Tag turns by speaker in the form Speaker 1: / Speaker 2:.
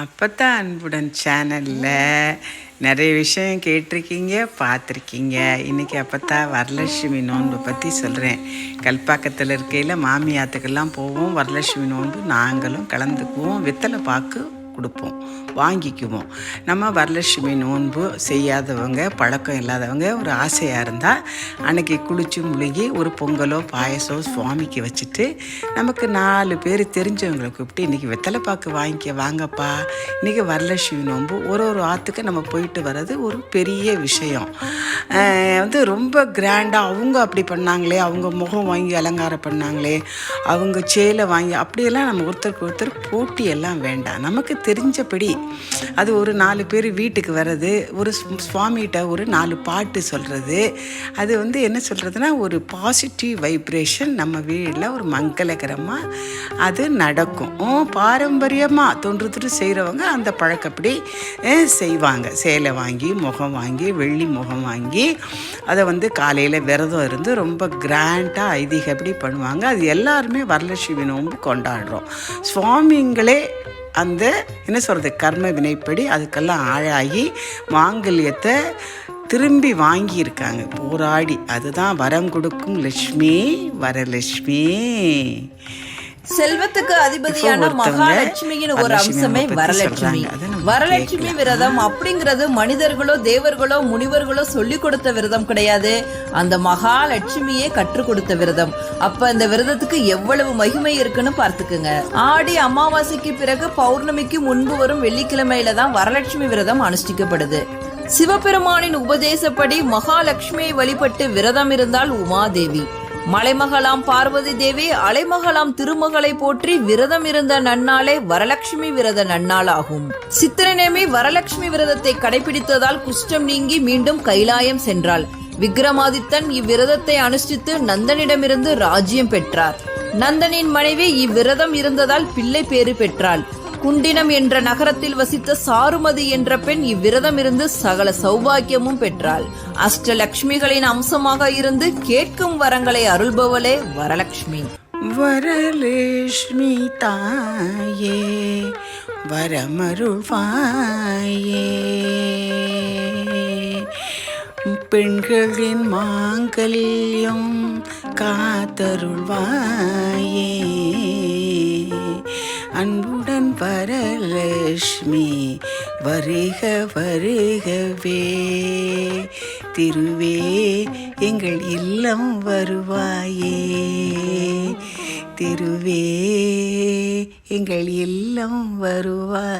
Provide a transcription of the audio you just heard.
Speaker 1: அப்பத்தான் அன்புடன் சேனலில் நிறைய விஷயம் கேட்டிருக்கீங்க பார்த்துருக்கீங்க. இன்றைக்கி அப்பத்தான் வரலட்சுமி நோன்பு பற்றி சொல்கிறேன் கல்பாக்கத்தில் இருக்கையில் மாமியாத்துக்கெல்லாம் போவோம் வரலட்சுமி நோன்பு நாங்களும் கலந்துக்குவோம். வெத்தலை பாக்கு கொடுப்போம் வாங்கிக்குவோம். நம்ம வரலட்சுமி நோன்பு செய்யாதவங்க பழக்கம் இல்லாதவங்க ஒரு ஆசையாக இருந்தால் அன்னைக்கு குளிச்சு முழுகி ஒரு பொங்கலோ பாயசோ சுவாமிக்கு வச்சுட்டு நமக்கு நாலு பேர் தெரிஞ்சவங்களை கூப்பிட்டு இன்றைக்கி வெத்தலைப்பாக்கு வாங்கிக்க வாங்கப்பா. இன்றைக்கி வரலட்சுமி நோன்பு ஒரு ஒரு ஆற்றுக்கு நம்ம போயிட்டு வர்றது ஒரு பெரிய விஷயம். வந்து ரொம்ப கிராண்டாக அவங்க அப்படி பண்ணாங்களே அவங்க முகம் வாங்கி அலங்காரம் பண்ணாங்களே அவங்க சேலை வாங்கி அப்படியெல்லாம் நம்ம ஒருத்தருக்கு ஒருத்தர் போட்டியெல்லாம் வேண்டாம். நமக்கு தெரிஞ்சபடி அது ஒரு நாலு பேர் வீட்டுக்கு வர்றது ஒரு சுவாமிகிட்ட ஒரு நாலு பாட்டு சொல்கிறது அது வந்து என்ன சொல்கிறதுனா ஒரு பாசிட்டிவ் வைப்ரேஷன் நம்ம வீட்டில் ஒரு மங்களகரமாக அது நடக்கும். பாரம்பரியமாக தொன்று தொட்டு செய்கிறவங்க அந்த பழக்கப்படி செய்வாங்க. சேலை வாங்கி முகம் வாங்கி வெள்ளி முகம் வாங்கி அதை வந்து காலையில் விரதம் இருந்து ரொம்ப கிராண்டாக ஐதீகப்படி பண்ணுவாங்க. அது எல்லாருமே வரலட்சுமி நோன்பு கொண்டாடுறோம். சுவாமிங்களே அந்த என்ன சொல்கிறது கர்ம வினைப்படி அதுக்கெல்லாம் ஆழாகி மாங்கல்யத்தை திரும்பி வாங்கியிருக்காங்க. போராடி அதுதான் வரம் கொடுக்கும் லட்சுமி வரலட்சுமி.
Speaker 2: செல்வத்துக்கு அதிபதியான மகாலட்சுமியின் ஒரு அம்சமே வரலட்சுமி. வரலட்சுமி விரதம் அப்படிங்கிறது மனிதர்களோ தேவர்களோ முனிவர்களோ சொல்லி கொடுத்த விரதம் கிடையாது. அந்த மகாலட்சுமியே கற்றுக் கொடுத்த விரதம். அப்ப இந்த விரதத்துக்கு எவ்வளவு மகிமை இருக்குன்னு பார்த்துக்குங்க. ஆடி அமாவாசைக்கு பிறகு பௌர்ணமிக்கு முன்பு வரும் வெள்ளிக்கிழமையில தான் வரலட்சுமி விரதம் அனுஷ்டிக்கப்படுது. சிவபெருமானின் உபதேசப்படி மகாலட்சுமியை வழிபட்டு விரதம் இருந்தால் உமாதேவி. மலைமகளாம் பார்வதி தேவி அலைமகளாம் திருமகளை போற்றி விரதம் இருந்த நன்னாளே வரலட்சுமி விரத நன்னாள் ஆகும் சித்திரநேமி வரலட்சுமி விரதத்தை கடைபிடித்ததால் குஷ்டம் நீங்கி மீண்டும் கைலாயம் சென்றாள். விக்ரமாதித்தன் இவ்விரதத்தை அனுஷ்டித்து நந்தனிடமிருந்து ராஜ்யம் பெற்றார். நந்தனின் மனைவி இவ்விரதம் இருந்ததால் பிள்ளை பேறு பெற்றாள். குண்டினம் என்ற நகரத்தில் வசித்த சாருமதி என்ற பெண் இவ்விரதம் இருந்து சகல சௌபாக்கியமும் பெற்றாள். அஷ்டலக்ஷ்மிகளின் அம்சமாக இருந்து கேட்கும் வரங்களை அருள்பவளே வரலட்சுமி
Speaker 1: வரலட்சுமி தாயே வரமருள்வாயே. பெண்களின் மாங்கல்யம் காத்தருள்வாயே. அன்புடன் வரலட்சுமி வருக வருகவே. திருவே எங்கள் இல்லம் வருவாயே. திருவே எங்கள் இல்லம் வருவாய்.